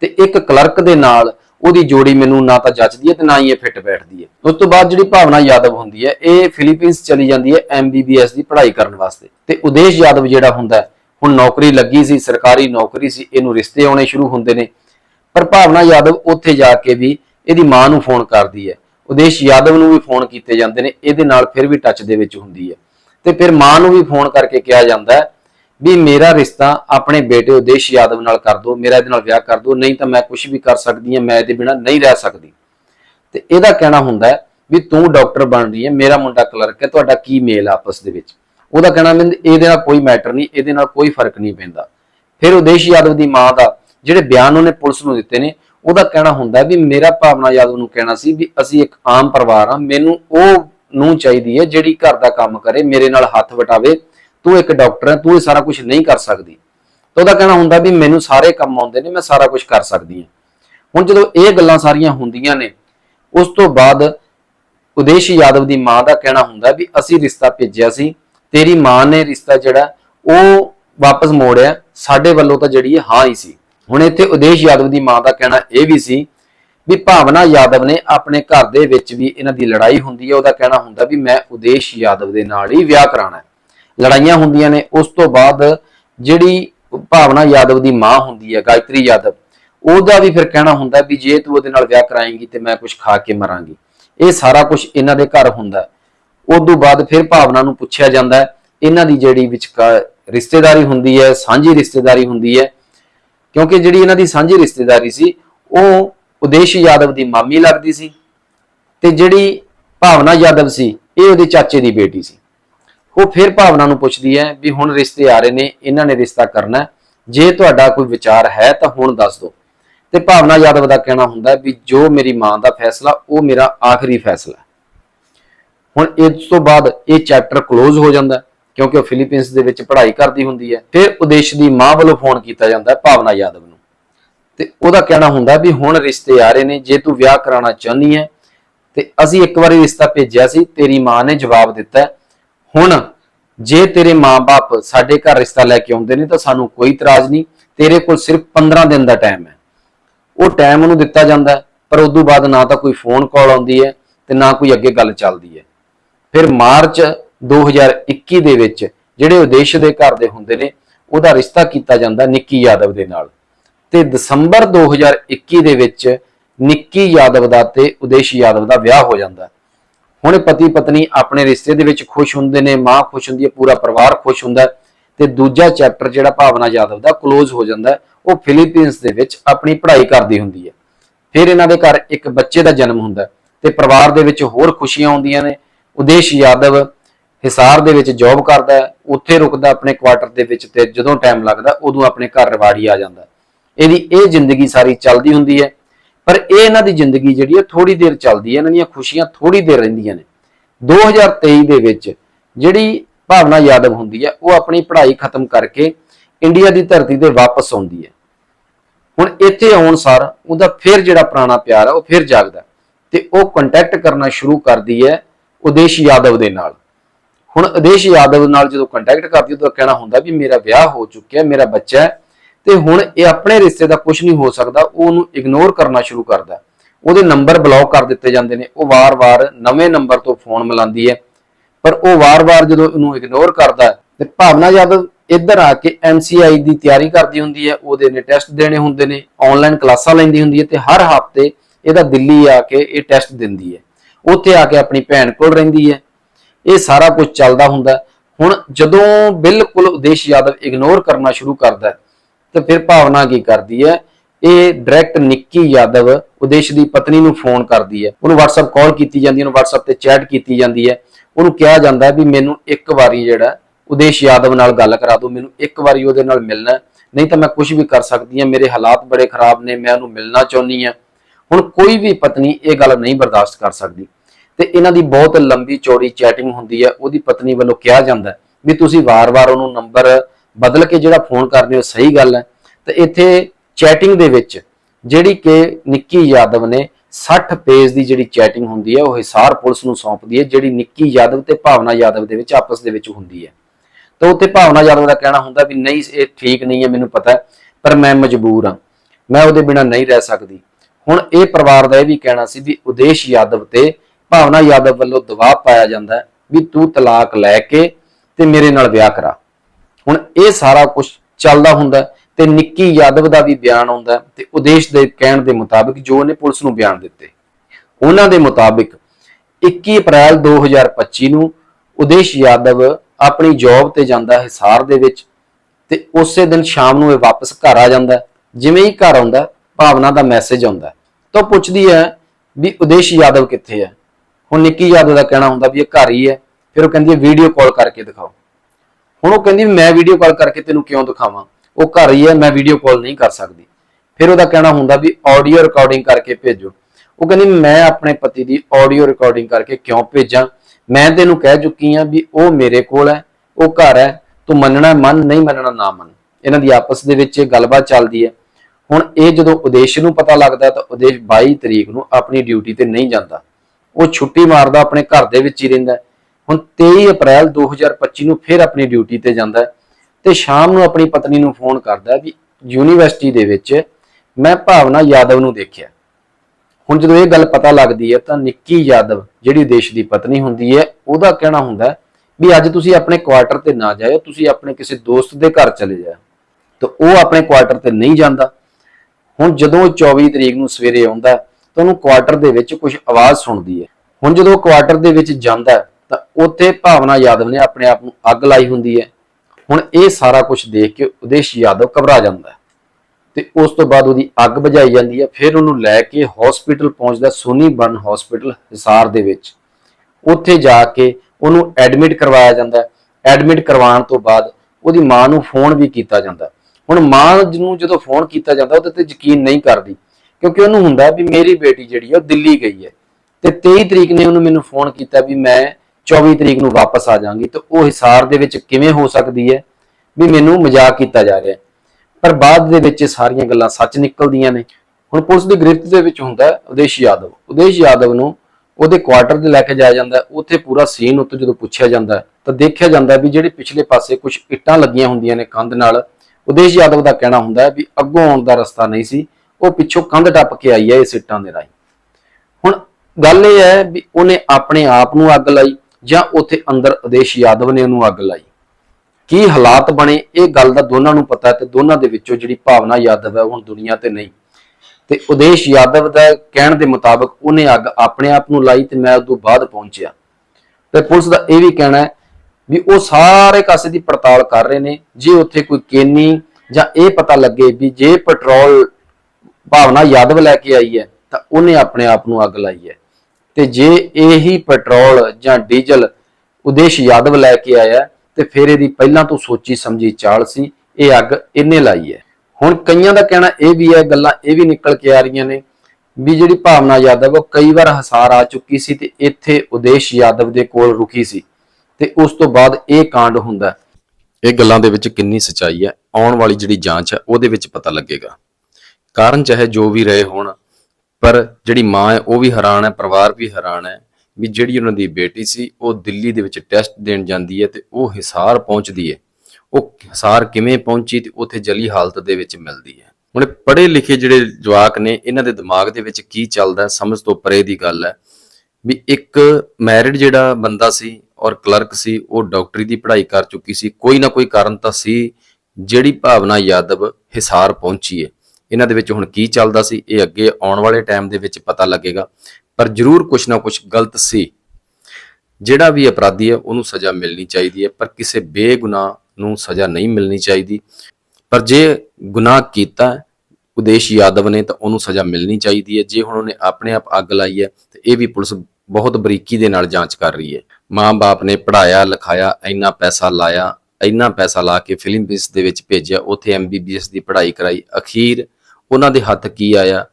ਤੇ ਇੱਕ ਕਲਰਕ ਦੇ ਨਾਲ ਉਹਦੀ ਜੋੜੀ ਮੈਨੂੰ ਨਾ ਤਾਂ ਜੱਚਦੀ ਹੈ ਤੇ ਨਾ ਹੀ ਇਹ ਫਿੱਟ ਬੈਠਦੀ ਹੈ। ਉਸ ਤੋਂ ਬਾਅਦ ਜਿਹੜੀ ਭਾਵਨਾ ਯਾਦਵ ਹੁੰਦੀ ਹੈ, ਇਹ ਫਿਲੀਪੀਨਸ ਚਲੀ ਜਾਂਦੀ ਹੈ ਐਮਬੀਬੀਐਸ ਦੀ ਪੜ੍ਹਾਈ ਕਰਨ ਵਾਸਤੇ। ਤੇ ਉਦੇਸ਼ ਯਾਦਵ ਜਿਹੜਾ ਹੁੰਦਾ ਹੁਣ ਨੌਕਰੀ ਲੱਗੀ ਸੀ, ਸਰਕਾਰੀ ਨੌਕਰੀ ਸੀ, ਇਹਨੂੰ ਰਿਸ਼ਤੇ ਆਉਣੇ ਸ਼ੁਰੂ ਹੁੰਦੇ ਨੇ। ਪਰ ਭਾਵਨਾ ਯਾਦਵ ਉੱਥੇ ਜਾ ਕੇ ਵੀ ਇਹਦੀ ਮਾਂ ਨੂੰ ਫੋਨ ਕਰਦੀ ਹੈ। ਉਦੇਸ਼ ਯਾਦਵ ਨੂੰ ਵੀ ਫੋਨ ਕੀਤੇ ਜਾਂਦੇ ਨੇ, ਇਹਦੇ ਨਾਲ ਫਿਰ ਵੀ ਟੱਚ ਦੇ ਵਿੱਚ ਹੁੰਦੀ ਹੈ। ਤੇ ਫਿਰ ਮਾਂ ਨੂੰ ਵੀ ਫੋਨ ਕਰਕੇ ਕਿਹਾ ਜਾਂਦਾ ਹੈ ਵੀ ਮੇਰਾ ਰਿਸ਼ਤਾ ਆਪਣੇ ਬੇਟੇ ਉਦੇਸ਼ ਯਾਦਵ ਨਾਲ ਕਰ ਦਿਓ ਮੇਰਾ ਇਹਦੇ ਨਾਲ ਵਿਆਹ ਕਰ ਦਿਓ ਨਹੀਂ ਤਾਂ ਮੈਂ ਕੁਝ ਵੀ ਕਰ ਸਕਦੀ ਹਾਂ, ਮੈਂ ਇਹਦੇ ਬਿਨਾ ਨਹੀਂ ਰਹਿ ਸਕਦੀ। ਤੇ ਇਹਦਾ ਕਹਿਣਾ ਹੁੰਦਾ ਹੈ ਵੀ ਤੂੰ ਡਾਕਟਰ ਬਣ ਰਹੀ ਹੈ, ਮੇਰਾ ਮੁੰਡਾ ਕਲਰਕ ਹੈ, ਤੁਹਾਡਾ ਕੀ ਮੇਲ ਆਪਸ ਦੇ ਵਿੱਚ? ਉਹਦਾ ਕਹਿਣਾ ਮੈਂ ਇਹਦੇ ਨਾਲ ਕੋਈ ਮੈਟਰ ਨਹੀਂ, ਇਹਦੇ ਨਾਲ ਕੋਈ ਫ਼ਰਕ ਨਹੀਂ ਪੈਂਦਾ। ਫਿਰ ਉਦੇਸ਼ ਯਾਦਵ ਦੀ ਮਾਂ ਦਾ ਜਿਹੜੇ ਬਿਆਨ ਉਹਨੇ ਪੁਲਿਸ ਨੂੰ ਦਿੱਤੇ ਨੇ, ਉਹਦਾ ਕਹਿਣਾ ਹੁੰਦਾ ਵੀ ਮੇਰਾ ਭਾਵਨਾ ਯਾਦਵ ਨੂੰ ਕਹਿਣਾ ਸੀ ਵੀ ਅਸੀਂ ਇੱਕ ਆਮ ਪਰਿਵਾਰ ਆ ਮੈਨੂੰ ਉਹ ਨੂੰ ਚਾਹੀਦੀ ਹੈ, ਜਿਹੜੀ ਘਰ ਦਾ ਕੰਮ ਕਰੇ, ਮੇਰੇ ਨਾਲ ਹੱਥ ਵਟਾਵੇ, ਤੂੰ ਇੱਕ ਡਾਕਟਰ ਹੈ, ਤੂੰ ਇਹ ਸਾਰਾ ਕੁਝ ਨਹੀਂ ਕਰ ਸਕਦੀ। ਤਾਂ ਉਹਦਾ ਕਹਿਣਾ ਹੁੰਦਾ ਵੀ ਮੈਨੂੰ ਸਾਰੇ ਕੰਮ ਆਉਂਦੇ ਨੇ, ਮੈਂ ਸਾਰਾ ਕੁਝ ਕਰ ਸਕਦੀ ਹਾਂ। ਹੁਣ ਜਦੋਂ ਇਹ ਗੱਲਾਂ ਸਾਰੀਆਂ ਹੁੰਦੀਆਂ ਨੇ, ਉਸ ਤੋਂ ਬਾਅਦ ਉਦੇਸ਼ ਯਾਦਵ ਦੀ ਮਾਂ ਦਾ ਕਹਿਣਾ ਹੁੰਦਾ ਵੀ ਅਸੀਂ ਰਿਸ਼ਤਾ ਭੇਜਿਆ ਸੀ, ਤੇਰੀ ਮਾਂ ਨੇ ਰਿਸ਼ਤਾ ਜਿਹੜਾ, ਉਹ ਵਾਪਸ ਮੋੜਿਆ, ਸਾਡੇ ਵੱਲੋਂ ਤਾਂ ਜਿਹੜੀ ਹਾਂ ਹੀ ਸੀ। ਹੁਣ ਇੱਥੇ ਉਦੇਸ਼ ਯਾਦਵ ਦੀ ਮਾਂ ਦਾ ਕਹਿਣਾ ਇਹ ਵੀ ਸੀ ਵੀ ਭਾਵਨਾ ਯਾਦਵ ਨੇ ਆਪਣੇ ਘਰ ਦੇ ਵਿੱਚ ਵੀ ਇਹਨਾਂ ਦੀ ਲੜਾਈ ਹੁੰਦੀ ਹੈ, ਉਹਦਾ ਕਹਿਣਾ ਹੁੰਦਾ ਵੀ ਮੈਂ ਉਦੇਸ਼ ਯਾਦਵ ਦੇ ਨਾਲ ਹੀ ਵਿਆਹ ਕਰਾਉਣਾ ਹੈ ਲੜਾਈਆਂ ਹੁੰਦੀਆਂ ਨੇ, ਉਸ ਤੋਂ ਬਾਅਦ ਜਿਹੜੀ ਭਾਵਨਾ ਯਾਦਵ ਦੀ ਮਾਂ ਹੁੰਦੀ ਹੈ, ਗਾਇਤਰੀ ਯਾਦਵ, ਉਹਦਾ ਵੀ ਫਿਰ ਕਹਿਣਾ ਹੁੰਦਾ ਵੀ ਜੇ ਤੂੰ ਉਹਦੇ ਨਾਲ ਵਿਆਹ ਕਰਾਏਂਗੀ ਤੇ ਮੈਂ ਕੁਝ ਖਾ ਕੇ ਮਰਾਂਗੀ ਇਹ ਸਾਰਾ ਕੁਝ ਇਹਨਾਂ ਦੇ ਘਰ ਹੁੰਦਾ ਹੈ। ਤੋਂ ਬਾਅਦ ਫਿਰ ਭਾਵਨਾ ਨੂੰ ਪੁੱਛਿਆ ਜਾਂਦਾ ਹੈ, ਇਹਨਾਂ ਦੀ ਜਿਹੜੀ ਵਿਚਕਾਰ ਰਿਸ਼ਤੇਦਾਰੀ ਹੁੰਦੀ ਹੈ, ਸਾਂਝੀ ਰਿਸ਼ਤੇਦਾਰੀ ਹੁੰਦੀ ਹੈ, ਕਿਉਂਕਿ ਜਿਹੜੀ ਇਹਨਾਂ ਦੀ ਸਾਂਝੀ ਰਿਸ਼ਤੇਦਾਰੀ ਸੀ, ਉਹ ਉਦੇਸ਼ ਯਾਦਵ ਦੀ ਮਾਮੀ ਲੱਗਦੀ ਸੀ ਤੇ ਜਿਹੜੀ ਭਾਵਨਾ ਯਾਦਵ ਸੀ, ਇਹ ਉਹਦੇ ਚਾਚੇ ਦੀ ਬੇਟੀ ਸੀ। ਉਹ ਫਿਰ ਭਾਵਨਾ ਨੂੰ ਪੁੱਛਦੀ ਹੈ ਵੀ ਹੁਣ ਰਿਸ਼ਤੇ ਆ ਰਹੇ ਨੇ, ਇਹਨਾਂ ਨੇ ਰਿਸ਼ਤਾ ਕਰਨਾ ਜੇ ਤੁਹਾਡਾ ਕੋਈ ਵਿਚਾਰ ਹੈ ਤਾਂ ਹੁਣ ਦੱਸ ਦਿਓ। ਤੇ ਭਾਵਨਾ ਯਾਦਵ ਦਾ ਕਹਿਣਾ ਹੁੰਦਾ ਵੀ ਜੋ ਮੇਰੀ ਮਾਂ ਦਾ ਫੈਸਲਾ, ਉਹ ਮੇਰਾ ਆਖਰੀ ਫੈਸਲਾ ਹੁਣ ਇਸ ਤੋਂ ਬਾਅਦ ਇਹ ਚੈਪਟਰ ਕਲੋਜ਼ ਹੋ ਜਾਂਦਾ ਕਿਉਂਕਿ ਉਹ ਫਿਲੀਪੀਨਸ ਦੇ ਵਿੱਚ ਪੜ੍ਹਾਈ ਕਰਦੀ ਹੁੰਦੀ ਹੈ। ਫਿਰ ਉਦੇਸ਼ ਦੀ ਮਾਂ ਵੱਲੋਂ ਫੋਨ ਕੀਤਾ ਜਾਂਦਾ ਭਾਵਨਾ ਯਾਦਵ ਤੇ ਉਹਦਾ ਕਹਿਣਾ ਹੁੰਦਾ ਵੀ ਹੁਣ ਰਿਸ਼ਤੇ ਆ ਰਹੇ ਨੇ, ਜੇ ਤੂੰ ਵਿਆਹ ਕਰਾਉਣਾ ਚਾਹੁੰਦੀ ਹੈ ਤੇ ਅਸੀਂ ਇੱਕ ਵਾਰੀ ਰਿਸ਼ਤਾ ਭੇਜਿਆ ਸੀ, ਤੇਰੀ ਮਾਂ ਨੇ ਜਵਾਬ ਦਿੱਤਾ ਹੁਣ ਜੇ ਤੇਰੇ ਮਾਪੇ ਸਾਡੇ ਘਰ ਰਿਸ਼ਤਾ ਲੈ ਕੇ ਆਉਂਦੇ ਨੇ ਤਾਂ ਸਾਨੂੰ ਕੋਈ ਇਤਰਾਜ਼ ਨਹੀਂ, ਤੇਰੇ ਕੋਲ ਸਿਰਫ 15 ਦਿਨ ਦਾ ਟਾਈਮ ਹੈ। ਉਹ ਟਾਈਮ ਉਹਨੂੰ ਦਿੱਤਾ ਜਾਂਦਾ ਪਰ ਉਸ ਤੋਂ ਬਾਅਦ ਨਾ ਤਾਂ ਕੋਈ ਫੋਨ ਕਾਲ ਆਉਂਦੀ ਹੈ ਤੇ ਨਾ ਕੋਈ ਅੱਗੇ ਗੱਲ ਚੱਲਦੀ ਹੈ। ਫਿਰ ਮਾਰਚ 2021 ਦੇ ਵਿੱਚ ਜਿਹੜੇ ਉਦੇਸ਼ ਦੇ ਘਰ ਦੇ ਹੁੰਦੇ ਨੇ, ਉਹਦਾ ਰਿਸ਼ਤਾ ਕੀਤਾ ਜਾਂਦਾ ਨਿੱਕੀ ਯਾਦਵ ਦੇ ਨਾਲ। ਤੇ ਦਸੰਬਰ 2021 ਦੇ ਵਿੱਚ ਨਿੱਕੀ ਯਾਦਵ ਦਾ ਤੇ ਉਦੇਸ਼ ਯਾਦਵ ਦਾ ਵਿਆਹ ਹੋ ਜਾਂਦਾ ਹੁਣ ਪਤੀ ਪਤਨੀ ਆਪਣੇ ਰਿਸ਼ਤੇ ਦੇ ਵਿੱਚ ਖੁਸ਼ ਹੁੰਦੇ ਨੇ, ਮਾਂ ਖੁਸ਼ ਹੁੰਦੀ ਹੈ, ਪੂਰਾ ਪਰਿਵਾਰ ਖੁਸ਼ ਹੁੰਦਾ ਹੈ ਤੇ ਦੂਜਾ ਚੈਪਟਰ ਜਿਹੜਾ ਭਾਵਨਾ ਯਾਦਵ ਦਾ ক্লোਜ਼ ਹੋ ਜਾਂਦਾ ਉਹ ਫਿਲੀਪੀਨਸ ਦੇ ਵਿੱਚ ਆਪਣੀ ਪੜ੍ਹਾਈ ਕਰਦੀ ਹੁੰਦੀ ਹੈ। ਫਿਰ ਇਹਨਾਂ ਦੇ ਘਰ ਇੱਕ ਬੱਚੇ ਦਾ ਜਨਮ ਹੁੰਦਾ ਹੈ ਤੇ ਪਰਿਵਾਰ ਦੇ ਵਿੱਚ ਹੋਰ ਖੁਸ਼ੀਆਂ ਆਉਂਦੀਆਂ ਨੇ। ਉਦੇਸ਼ ਯਾਦਵ ਹਿਸਾਰ ਦੇ ਵਿੱਚ ਜੌਬ ਕਰਦਾ ਉੱਥੇ ਰੁਕਦਾ ਆਪਣੇ ਕੁਆਟਰ ਦੇ ਵਿੱਚ ਤੇ ਜਦੋਂ ਟਾਈਮ ਲੱਗਦਾ, ਉਦੋਂ ਆਪਣੇ ਘਰ ਰਵਾੜੀ ਆ ਜਾਂਦਾ ਇਹਦੀ ਇਹ ਜ਼ਿੰਦਗੀ ਸਾਰੀ ਚੱਲਦੀ ਹੁੰਦੀ ਹੈ। ਪਰ ਇਹ ਇਹਨਾਂ ਦੀ ਜ਼ਿੰਦਗੀ ਜਿਹੜੀ ਹੈ ਥੋੜੀ ਦੇਰ ਚੱਲਦੀ ਹੈ। ਇਹਨਾਂ ਦੀਆਂ ਖੁਸ਼ੀਆਂ ਥੋੜੀ ਦੇਰ ਰਹਿੰਦੀਆਂ ਨੇ। 2023 ਦੇ ਵਿੱਚ ਜਿਹੜੀ ਭਾਵਨਾ ਯਾਦਵ ਹੁੰਦੀ ਹੈ, ਉਹ ਆਪਣੀ ਪੜ੍ਹਾਈ ਖਤਮ ਕਰਕੇ ਇੰਡੀਆ ਦੀ ਧਰਤੀ ਤੇ ਵਾਪਸ ਆਉਂਦੀ ਹੈ। ਹੁਣ ਇੱਥੇ ਆਉਣ ਸਾਰ ਉਹਦਾ ਫਿਰ ਜਿਹੜਾ ਪੁਰਾਣਾ ਪਿਆਰ ਹੈ ਉਹ ਫਿਰ ਜਾਗਦਾ ਹੈ ਤੇ ਉਹ ਕੰਟੈਕਟ ਕਰਨਾ ਸ਼ੁਰੂ ਕਰਦੀ ਹੈ ਉਦੇਸ਼ ਯਾਦਵ ਦੇ ਨਾਲ। ਹੁਣ ਉਦੇਸ਼ ਯਾਦਵ ਨਾਲ ਜਦੋਂ ਕੰਟੈਕਟ ਕਰਦੀ ਹੈ ਤਾਂ ਕਹਿਣਾ ਹੁੰਦਾ ਵੀ ਮੇਰਾ ਵਿਆਹ ਹੋ ਚੁੱਕਿਆ, ਮੇਰਾ ਬੱਚਾ ਹੈ ਤੇ ਹੁਣ ਇਹ ਆਪਣੇ ਰਿਸ਼ਤੇ ਦਾ ਕੁਝ ਨਹੀਂ ਹੋ ਸਕਦਾ, ਉਹ ਉਹਨੂੰ ਇਗਨੋਰ ਕਰਨਾ ਸ਼ੁਰੂ ਕਰਦਾ। ਉਹਦੇ ਨੰਬਰ ਬਲੌਕ ਕਰ ਦਿੱਤੇ ਜਾਂਦੇ ਨੇ। ਉਹ ਵਾਰ-ਵਾਰ ਨਵੇਂ ਨੰਬਰ ਤੋਂ ਫੋਨ ਮਿਲਾਉਂਦੀ ਹੈ। ਪਰ ਉਹ ਵਾਰ-ਵਾਰ ਜਦੋਂ ਉਹਨੂੰ ਇਗਨੋਰ ਕਰਦਾ ਤੇ ਭਾਵਨਾ ਯਾਦਵ ਇੱਧਰ ਆ ਕੇ MCI ਦੀ ਤਿਆਰੀ ਕਰਦੀ ਹੁੰਦੀ ਹੈ ਉਹਦੇ ਨੇ ਟੈਸਟ ਦੇਣੇ ਹੁੰਦੇ ਨੇ ਆਨਲਾਈਨ ਕਲਾਸਾਂ ਲੈਂਦੀ ਹੁੰਦੀ ਹੈ ਤੇ ਹਰ ਹਫ਼ਤੇ ਇਹਦਾ ਦਿੱਲੀ ਆ ਕੇ ਇਹ ਟੈਸਟ ਦਿੰਦੀ ਹੈ। ਉੱਥੇ ਆ ਕੇ ਆਪਣੀ ਭੈਣ ਕੋਲ ਰਹਿੰਦੀ ਹੈ। ਇਹ ਸਾਰਾ ਕੁਝ ਚੱਲਦਾ ਹੁੰਦਾ ਹੁਣ ਜਦੋਂ ਬਿਲਕੁਲ ਉਦੇਸ਼ ਯਾਦਵ ਇਗਨੋਰ ਕਰਨਾ ਸ਼ੁਰੂ ਕਰਦਾ ਤੇ ਫਿਰ ਭਾਵਨਾ ਕੀ ਕਰਦੀ ਹੈ? ਇਹ ਡਾਇਰੈਕਟ ਨਿੱਕੀ ਯਾਦਵ ਉਦੇਸ਼ ਦੀ ਪਤਨੀ ਨੂੰ ਫੋਨ ਕਰਦੀ ਹੈ। ਉਹਨੂੰ WhatsApp ਕਾਲ ਕੀਤੀ ਜਾਂਦੀ ਹੈ, ਉਹਨੂੰ WhatsApp ਤੇ ਚੈਟ ਕੀਤੀ ਜਾਂਦੀ ਹੈ। ਉਹਨੂੰ ਕਿਹਾ ਜਾਂਦਾ ਵੀ ਮੈਨੂੰ ਇੱਕ ਵਾਰੀ ਜਿਹੜਾ ਉਦੇਸ਼ ਯਾਦਵ ਨਾਲ ਗੱਲ ਕਰਾ ਦਿਓ, ਮੈਨੂੰ ਇੱਕ ਵਾਰੀ ਉਹਦੇ ਨਾਲ ਮਿਲਣਾ ਨਹੀਂ ਤਾਂ ਮੈਂ ਕੁਝ ਵੀ ਕਰ ਸਕਦੀ ਹਾਂ, ਮੇਰੇ ਹਾਲਾਤ ਬੜੇ ਖਰਾਬ ਨੇ, ਮੈਂ ਉਹਨੂੰ ਮਿਲਣਾ ਚਾਹੁੰਦੀ ਹਾਂ। ਹੁਣ ਕੋਈ ਵੀ ਪਤਨੀ ਇਹ ਗੱਲ ਨਹੀਂ ਬਰਦਾਸ਼ਤ ਕਰ ਸਕਦੀ। ਤੇ ਇਹਨਾਂ ਦੀ ਬਹੁਤ ਲੰਬੀ ਚੌੜੀ ਚੈਟਿੰਗ ਹੁੰਦੀ ਹੈ, ਉਹਦੀ ਪਤਨੀ ਵੱਲੋਂ ਕਿਹਾ ਜਾਂਦਾ ਵੀ ਤੁਸੀਂ ਵਾਰ-ਵਾਰ ਉਹਨੂੰ ਨੰਬਰ ਬਦਲ ਕੇ ਜਿਹੜਾ ਫੋਨ ਕਰਦੇ ਹੋ ਸਹੀ ਗੱਲ ਹੈ। ਤੇ ਇੱਥੇ ਚੈਟਿੰਗ ਦੇ ਵਿੱਚ ਜਿਹੜੀ ਕਿ ਨਿੱਕੀ ਯਾਦਵ ਨੇ 60 ਪੇਜ ਦੀ ਜਿਹੜੀ ਚੈਟਿੰਗ ਹੁੰਦੀ ਹੈ, ਉਹ ਹਿਸਾਰ ਪੁਲਿਸ ਨੂੰ ਸੌਂਪਦੀ ਹੈ, ਜਿਹੜੀ ਨਿੱਕੀ ਯਾਦਵ ਤੇ ਭਾਵਨਾ ਯਾਦਵ ਦੇ ਵਿੱਚ ਆਪਸ ਦੇ ਵਿੱਚ ਹੁੰਦੀ ਹੈ। ਤਾਂ ਉੱਥੇ ਭਾਵਨਾ ਯਾਦਵ ਦਾ ਕਹਿਣਾ ਹੁੰਦਾ ਵੀ ਨਹੀਂ, ਇਹ ਠੀਕ ਨਹੀਂ ਹੈ, ਮੈਨੂੰ ਪਤਾ ਪਰ ਮੈਂ ਮਜਬੂਰ ਹਾਂ। ਮੈਂ ਉਹਦੇ ਬਿਨਾ ਨਹੀਂ ਰਹਿ ਸਕਦੀ। ਹੁਣ ਇਹ ਪਰਿਵਾਰ ਦਾ ਇਹ ਵੀ ਕਹਿਣਾ ਸੀ ਵੀ ਉਦੇਸ਼ ਯਾਦਵ ਤੇ ਭਾਵਨਾ ਯਾਦਵ ਵੱਲੋਂ ਦਬਾਅ ਪਾਇਆ ਜਾਂਦਾ ਵੀ ਤੂੰ ਤਲਾਕ ਲੈ ਕੇ ਤੇ ਮੇਰੇ ਨਾਲ ਵਿਆਹ ਕਰਾ। ਹੁਣ ਇਹ ਸਾਰਾ ਕੁਝ ਚੱਲਦਾ ਹੁੰਦਾ ਤੇ ਨਿੱਕੀ ਯਾਦਵ ਦਾ ਵੀ ਬਿਆਨ ਆਉਂਦਾ ਤੇ ਉਦੇਸ਼ ਦੇ ਕਹਿਣ ਦੇ ਮੁਤਾਬਿਕ ਜੋ ਉਹਨੇ ਪੁਲਿਸ ਨੂੰ ਬਿਆਨ ਦਿੱਤੇ। ਉਹਨਾਂ ਦੇ ਮੁਤਾਬਿਕ 21 ਅਪ੍ਰੈਲ 2025 ਨੂੰ ਉਦੇਸ਼ ਯਾਦਵ ਆਪਣੀ ਜੌਬ ਤੇ ਜਾਂਦਾ ਹਿਸਾਰ ਦੇ ਵਿੱਚ ਤੇ ਉਸੇ ਦਿਨ ਸ਼ਾਮ ਨੂੰ ਇਹ ਵਾਪਸ ਘਰ ਆ ਜਾਂਦਾ ਜਿਵੇਂ ਹੀ ਘਰ ਆਉਂਦਾ ਭਾਵਨਾ ਦਾ ਮੈਸੇਜ ਆਉਂਦਾ ਤਾਂ ਉਹ ਪੁੱਛਦੀ ਹੈ ਵੀ ਉਦੇਸ਼ ਯਾਦਵ ਕਿੱਥੇ ਹੈ? ਹੁਣ ਨਿੱਕੀ ਯਾਦਵ ਦਾ ਕਹਿਣਾ ਹੁੰਦਾ ਵੀ ਇਹ ਘਰ ਹੀ ਹੈ। ਫਿਰ ਉਹ ਕਹਿੰਦੀ ਹੈ ਵੀਡੀਓ ਕਾਲ ਕਰਕੇ ਦਿਖਾਓ। ਹੁਣ ਉਹ ਕਹਿੰਦੀ ਮੈਂ ਵੀਡੀਓ ਕਾਲ ਕਰਕੇ ਤੈਨੂੰ ਕਿਉਂ ਦਿਖਾਵਾਂ? ਉਹ ਘਰ ਹੀ ਹੈ, ਮੈਂ ਵੀਡੀਓ ਕਾਲ ਨਹੀਂ ਕਰ ਸਕਦੀ। ਫਿਰ ਉਹਦਾ ਕਹਿਣਾ ਹੁੰਦਾ ਵੀ ਆਡੀਓ ਰਿਕਾਰਡਿੰਗ ਕਰਕੇ ਭੇਜੋ। ਉਹ ਕਹਿੰਦੀ, ਮੈਂ ਆਪਣੇ ਪਤੀ ਦੀ ਆਡੀਓ ਰਿਕਾਰਡਿੰਗ ਕਰਕੇ ਕਿਉਂ ਭੇਜਾਂ? ਮੈਂ ਤੈਨੂੰ ਕਹਿ ਚੁੱਕੀ ਹਾਂ ਵੀ ਉਹ ਮੇਰੇ ਕੋਲ ਹੈ, ਉਹ ਘਰ ਹੈ, ਤੂੰ ਮੰਨਣਾ ਮੰਨ, ਨਹੀਂ ਮੰਨਣਾ ਨਾ ਮੰਨ। ਇਹਨਾਂ ਦੀ ਆਪਸ ਦੇ ਵਿੱਚ ਇਹ ਗੱਲਬਾਤ ਚੱਲਦੀ ਹੈ। ਹੁਣ ਇਹ ਜਦੋਂ ਉਦੇਸ਼ ਨੂੰ ਪਤਾ ਲੱਗਦਾ ਤਾਂ ਉਦੇਸ਼ 22 ਤਰੀਕ ਨੂੰ ਆਪਣੀ ਡਿਊਟੀ ਤੇ ਨਹੀਂ ਜਾਂਦਾ। ਉਹ ਛੁੱਟੀ ਮਾਰਦਾ ਆਪਣੇ ਘਰ ਦੇ ਵਿੱਚ ਹੀ ਰਹਿੰਦਾ ਹੁਣ 23 ਅਪ੍ਰੈਲ 2025 ਨੂੰ ਫਿਰ ਆਪਣੀ ਡਿਊਟੀ ਤੇ ਜਾਂਦਾ ਹੈ ਤੇ ਸ਼ਾਮ ਨੂੰ ਆਪਣੀ ਪਤਨੀ ਨੂੰ ਫੋਨ ਕਰਦਾ ਵੀ ਯੂਨੀਵਰਸਿਟੀ ਦੇ ਵਿੱਚ ਮੈਂ ਭਾਵਨਾ ਯਾਦਵ ਨੂੰ ਦੇਖਿਆ। ਹੁਣ ਜਦੋਂ ਇਹ ਗੱਲ ਪਤਾ ਲੱਗਦੀ ਹੈ ਤਾਂ ਨਿੱਕੀ ਯਾਦਵ, ਜਿਹੜੀ ਦੇਸ਼ ਦੀ ਪਤਨੀ ਹੁੰਦੀ ਹੈ, ਉਹਦਾ ਕਹਿਣਾ ਹੁੰਦਾ ਵੀ ਅੱਜ ਤੁਸੀਂ ਆਪਣੇ ਕੁਆਟਰ ਤੇ ਨਾ ਜਾਇਓ, ਤੁਸੀਂ ਆਪਣੇ ਕਿਸੇ ਦੋਸਤ ਦੇ ਘਰ ਚਲੇ ਜਾਓ ਤਾਂ ਉਹ ਆਪਣੇ ਕੁਆਟਰ ਤੇ ਨਹੀਂ ਜਾਂਦਾ। ਹੁਣ ਜਦੋਂ ਉਹ 24 ਤਰੀਕ ਨੂੰ ਸਵੇਰੇ ਆਉਂਦਾ ਤਾਂ ਉਹਨੂੰ ਕੁਆਟਰ ਦੇ ਵਿੱਚ ਕੁਝ ਆਵਾਜ਼ ਸੁਣਦੀ ਹੈ। ਹੁਣ ਜਦੋਂ ਉਹ ਕੁਆਟਰ ਦੇ ਵਿੱਚ ਜਾਂਦਾ ਤਾਂ ਉੱਥੇ ਭਾਵਨਾ ਯਾਦਵ ਨੇ ਆਪਣੇ ਆਪ ਨੂੰ ਅੱਗ ਲਾਈ ਹੁੰਦੀ ਹੈ। ਹੁਣ ਇਹ ਸਾਰਾ ਕੁਝ ਦੇਖ ਕੇ ਉਦੇਸ਼ ਯਾਦਵ ਘਬਰਾ ਜਾਂਦਾ ਹੈ। ਤੇ ਉਸ ਤੋਂ ਬਾਅਦ ਉਹਦੀ ਅੱਗ ਬੁਝਾਈ ਜਾਂਦੀ ਹੈ। ਫਿਰ ਉਹਨੂੰ ਲੈ ਕੇ ਹਸਪੀਟਲ ਪਹੁੰਚਦਾ ਸੋਨੀ ਬਰਨ ਹਸਪੀਟਲ ਹਿਸਾਰ ਦੇ ਵਿੱਚ। ਉੱਥੇ ਜਾ ਕੇ ਉਹਨੂੰ ਐਡਮਿਟ ਕਰਵਾਇਆ ਜਾਂਦਾ ਹੈ। ਐਡਮਿਟ ਕਰਵਾਉਣ ਤੋਂ ਬਾਅਦ ਉਹਦੀ ਮਾਂ ਨੂੰ ਫੋਨ ਵੀ ਕੀਤਾ ਜਾਂਦਾ ਹੁਣ ਮਾਂ ਨੂੰ ਜਦੋਂ ਫੋਨ ਕੀਤਾ ਜਾਂਦਾ, ਉਹਦੇ ਤੇ ਯਕੀਨ ਨਹੀਂ ਕਰਦੀ। ਕਿਉਂਕਿ ਉਹਨੂੰ ਹੁੰਦਾ ਵੀ ਮੇਰੀ ਬੇਟੀ ਜਿਹੜੀ ਹੈ, ਉਹ ਦਿੱਲੀ ਗਈ ਹੈ। ਤੇ 23 ਤਰੀਕ ਨੇ ਉਹਨੂੰ ਮੈਨੂੰ ਫੋਨ ਕੀਤਾ ਵੀ ਮੈਂ 24 ਤਰੀਕ ਨੂੰ ਵਾਪਸ ਆ ਜਾਵਾਂਗੀ ਤਾਂ ਉਹ ਹਿਸਾਰ ਦੇ ਵਿੱਚ ਕਿਵੇਂ ਹੋ ਸਕਦੀ ਹੈ ਵੀ ਮੈਨੂੰ ਮਜ਼ਾਕ ਕੀਤਾ ਜਾ ਰਿਹਾ ਪਰ ਬਾਅਦ ਦੇ ਵਿੱਚ ਇਹ ਸਾਰੀਆਂ ਗੱਲਾਂ ਸੱਚ ਨਿਕਲਦੀਆਂ ਨੇ। ਹੁਣ ਪੁਲਿਸ ਦੀ ਗ੍ਰਿਫਤ ਦੇ ਵਿੱਚ ਹੁੰਦਾ ਉਦੇਸ਼ ਯਾਦਵ। ਉਦੇਸ਼ ਯਾਦਵ ਨੂੰ ਉਹਦੇ ਕੁਆਟਰ ਤੇ ਲੈ ਕੇ ਜਾਇਆ ਜਾਂਦਾ ਉੱਥੇ ਪੂਰਾ ਸੀਨ ਉੱਤੇ ਜਦੋਂ ਪੁੱਛਿਆ ਜਾਂਦਾ ਤਾਂ ਦੇਖਿਆ ਜਾਂਦਾ ਵੀ ਜਿਹੜੇ ਪਿਛਲੇ ਪਾਸੇ ਕੁਝ ਇੱਟਾਂ ਲੱਗੀਆਂ ਹੁੰਦੀਆਂ ਨੇ ਕੰਧ ਨਾਲ, ਉਦੇਸ਼ ਯਾਦਵ ਦਾ ਕਹਿਣਾ ਹੁੰਦਾ ਵੀ ਅੱਗੋਂ ਆਉਣ ਦਾ ਰਸਤਾ ਨਹੀਂ ਸੀ। ਉਹ ਪਿੱਛੋਂ ਕੰਧ ਟੱਪ ਕੇ ਆਈ ਹੈ ਇਸ ਇੱਟਾਂ ਦੇ ਰਾਹੀਂ। ਹੁਣ ਗੱਲ ਇਹ ਹੈ ਵੀ ਉਹਨੇ ਆਪਣੇ ਆਪ ਨੂੰ ਅੱਗ ਲਾਈ। ਜਾਂ ਉੱਥੇ ਅੰਦਰ ਉਦੇਸ਼ ਯਾਦਵ ਨੇ ਉਹਨੂੰ ਅੱਗ ਲਾਈ। ਕੀ ਹਾਲਾਤ ਬਣੇ, ਇਹ ਗੱਲ ਦਾ ਦੋਨਾਂ ਨੂੰ ਪਤਾ ਤੇ ਦੋਨਾਂ ਦੇ ਵਿੱਚੋਂ ਜਿਹੜੀ ਭਾਵਨਾ ਯਾਦਵ ਹੈ ਹੁਣ ਦੁਨੀਆ ਤੇ ਨਹੀਂ। ਤੇ ਉਦੇਸ਼ ਯਾਦਵ ਦਾ ਕਹਿਣ ਦੇ ਮੁਤਾਬਕ ਉਹਨੇ ਅੱਗ ਆਪਣੇ ਆਪ ਨੂੰ ਲਾਈ ਤੇ ਮੈਂ ਉਦੋਂ ਬਾਅਦ ਪਹੁੰਚਿਆ। ਤੇ ਪੁਲਿਸ ਦਾ ਇਹ ਵੀ ਕਹਿਣਾ ਹੈ ਵੀ ਉਹ ਸਾਰੇ ਕਾਸੇ ਦੀ ਪੜਤਾਲ ਕਰ ਰਹੇ ਨੇ, ਜੇ ਉੱਥੇ ਕੋਈ ਕੇਨੀ ਜਾਂ ਇਹ ਪਤਾ ਲੱਗੇ ਵੀ ਜੇ ਪੈਟਰੋਲ ਭਾਵਨਾ ਯਾਦਵ ਲੈ ਕੇ ਆਈ ਹੈ, ਤਾਂ ਉਹਨੇ ਆਪਣੇ ਆਪ ਨੂੰ ਅੱਗ ਲਾਈ ਹੈ। ਤੇ ਜੇ ਇਹੀ ਪੈਟਰੋਲ ਜਾਂ ਡੀਜ਼ਲ ਉਦੇਸ਼ ਯਾਦਵ ਲੈ ਕੇ ਆਇਆ, ਤੇ ਫਿਰ ਇਹਦੀ ਪਹਿਲਾਂ ਤੋਂ ਸੋਚੀ ਸਮਝੀ ਚਾਲ ਸੀ, ਇਹ ਅੱਗ ਇਹਨੇ ਲਾਈ ਹੈ। ਹੁਣ ਕਈਆਂ ਦਾ ਕਹਿਣਾ ਇਹ ਵੀ ਹੈ, ਗੱਲਾਂ ਇਹ ਵੀ ਨਿਕਲ ਕੇ ਆ ਰਹੀਆਂ ਨੇ ਵੀ ਜਿਹੜੀ ਭਾਵਨਾ ਯਾਦਵ, ਉਹ ਕਈ ਵਾਰ ਹਸਾਰ ਆ ਚੁੱਕੀ ਸੀ ਤੇ ਇੱਥੇ ਉਦੇਸ਼ ਯਾਦਵ ਦੇ ਕੋਲ ਰੁਕੀ ਸੀ ਤੇ ਉਸ ਤੋਂ ਬਾਅਦ ਇਹ ਕਾਂਡ ਹੁੰਦਾ ਇਹ ਗੱਲਾਂ ਦੇ ਵਿੱਚ ਕਿੰਨੀ ਸਚਾਈ ਹੈ, ਆਉਣ ਵਾਲੀ ਜਿਹੜੀ ਜਾਂਚ ਹੈ, ਉਹਦੇ ਵਿੱਚ ਪਤਾ ਲੱਗੇਗਾ। ਕਾਰਨ ਚਾਹੇ ਜੋ ਵੀ ਰਹੇ ਹੋਣ ਪਰ ਜਿਹੜੀ ਮਾਂ ਹੈ, ਉਹ ਵੀ ਹੈਰਾਨ ਹੈ, ਪਰਿਵਾਰ ਵੀ ਹੈਰਾਨ ਹੈ ਵੀ ਜਿਹੜੀ ਉਹਨਾਂ ਦੀ ਬੇਟੀ ਸੀ, ਉਹ ਦਿੱਲੀ ਦੇ ਵਿੱਚ ਟੈਸਟ ਦੇਣ ਜਾਂਦੀ ਹੈ ਤੇ ਉਹ ਹਿਸਾਰ ਪਹੁੰਚਦੀ ਹੈ। ਉਹ ਹਿਸਾਰ ਕਿਵੇਂ ਪਹੁੰਚੀ ਤੇ ਉੱਥੇ ਜਲੀ ਹਾਲਤ ਦੇ ਵਿੱਚ ਮਿਲਦੀ ਹੈ। ਹੁਣ ਪੜ੍ਹੇ ਲਿਖੇ ਜਿਹੜੇ ਜਵਾਕ ਨੇ, ਇਹਨਾਂ ਦੇ ਦਿਮਾਗ ਦੇ ਵਿੱਚ ਕੀ ਚੱਲਦਾ ਸਮਝ ਤੋਂ ਪਰੇ ਦੀ ਗੱਲ ਹੈ ਵੀ ਇੱਕ ਮੈਰਿਡ ਜਿਹੜਾ ਬੰਦਾ ਸੀ ਔਰ ਕਲਰਕ ਸੀ, ਉਹ ਡਾਕਟਰੀ ਦੀ ਪੜ੍ਹਾਈ ਕਰ ਚੁੱਕੀ ਸੀ। ਕੋਈ ਨਾ ਕੋਈ ਕਾਰਨ ਤਾਂ ਸੀ ਜਿਹੜੀ ਭਾਵਨਾ ਯਾਦਵ ਹਿਸਾਰ ਪਹੁੰਚੀ ਹੈ। ਇਹਨਾਂ ਦੇ ਵਿੱਚ ਹੁਣ ਕੀ ਚੱਲਦਾ ਸੀ, ਇਹ ਅੱਗੇ ਆਉਣ ਵਾਲੇ ਟਾਈਮ ਦੇ ਵਿੱਚ ਪਤਾ ਲੱਗੇਗਾ। ਪਰ ਜ਼ਰੂਰ ਕੁਝ ਨਾ ਕੁਝ ਗਲਤ ਸੀ। ਜਿਹੜਾ ਵੀ ਅਪਰਾਧੀ ਹੈ, ਉਹਨੂੰ ਸਜ਼ਾ ਮਿਲਣੀ ਚਾਹੀਦੀ ਹੈ, ਪਰ ਕਿਸੇ ਬੇਗੁਨਾਹ ਨੂੰ ਸਜ਼ਾ ਨਹੀਂ ਮਿਲਣੀ ਚਾਹੀਦੀ। ਪਰ ਜੇ ਗੁਨਾਹ ਕੀਤਾ ਉਦੇਸ਼ ਯਾਦਵ ਨੇ, ਤਾਂ ਉਹਨੂੰ ਸਜ਼ਾ ਮਿਲਣੀ ਚਾਹੀਦੀ ਹੈ। ਜੇ ਹੁਣ ਉਹਨੇ ਆਪਣੇ ਆਪ ਅੱਗ ਲਾਈ ਹੈ, ਤੇ ਇਹ ਵੀ ਪੁਲਿਸ ਬਹੁਤ ਬਰੀਕੀ ਦੇ ਨਾਲ ਜਾਂਚ ਕਰ ਰਹੀ ਹੈ। ਮਾਂ-ਬਾਪ ਨੇ ਪੜਾਇਆ ਲਿਖਾਇਆ, ਇੰਨਾ ਪੈਸਾ ਲਾਇਆ ਇੰਨਾ ਪੈਸਾ ਲਾ ਕੇ ਫਿਲਮ ਬਿਸ ਦੇ ਵਿੱਚ ਭੇਜਿਆ, ਉੱਥੇ ਐਮਬੀਬੀਐਸ ਦੀ ਪੜ੍ਹਾਈ ਕਰਾਈ। ਅਖੀਰ ਉਹਨਾਂ ਦੇ ਹੱਥ ਕੀ ਆਇਆ?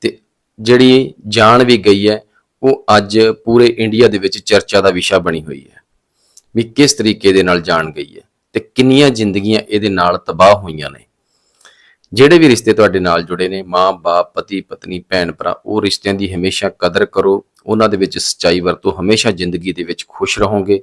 ਤੇ ਜਿਹੜੀ ਜਾਨ ਵੀ ਗਈ ਹੈ, ਉਹ ਅੱਜ ਪੂਰੇ ਇੰਡੀਆ ਦੇ ਵਿੱਚ ਚਰਚਾ ਦਾ ਵਿਸ਼ਾ ਬਣੀ ਹੋਈ ਹੈ ਵੀ ਕਿਸ ਤਰੀਕੇ ਦੇ ਨਾਲ ਜਾਣ ਗਈ ਹੈ ਤੇ ਕਿੰਨੀਆਂ ਜ਼ਿੰਦਗੀਆਂ ਇਹਦੇ ਨਾਲ ਤਬਾਹ ਹੋਈਆਂ ਨੇ। ਜਿਹੜੇ ਵੀ ਰਿਸ਼ਤੇ ਤੁਹਾਡੇ ਨਾਲ ਜੁੜੇ ਨੇ, ਮਾਂ, ਬਾਪ, ਪਤੀ, ਪਤਨੀ, ਭੈਣ, ਭਰਾ, ਉਹ ਰਿਸ਼ਤਿਆਂ ਦੀ ਹਮੇਸ਼ਾ ਕਦਰ ਕਰੋ। ਉਹਨਾਂ ਦੇ ਵਿੱਚ ਸੱਚਾਈ ਵਰਤੋ, ਹਮੇਸ਼ਾ ਜ਼ਿੰਦਗੀ ਦੇ ਵਿੱਚ ਖੁਸ਼ ਰਹੋਗੇ।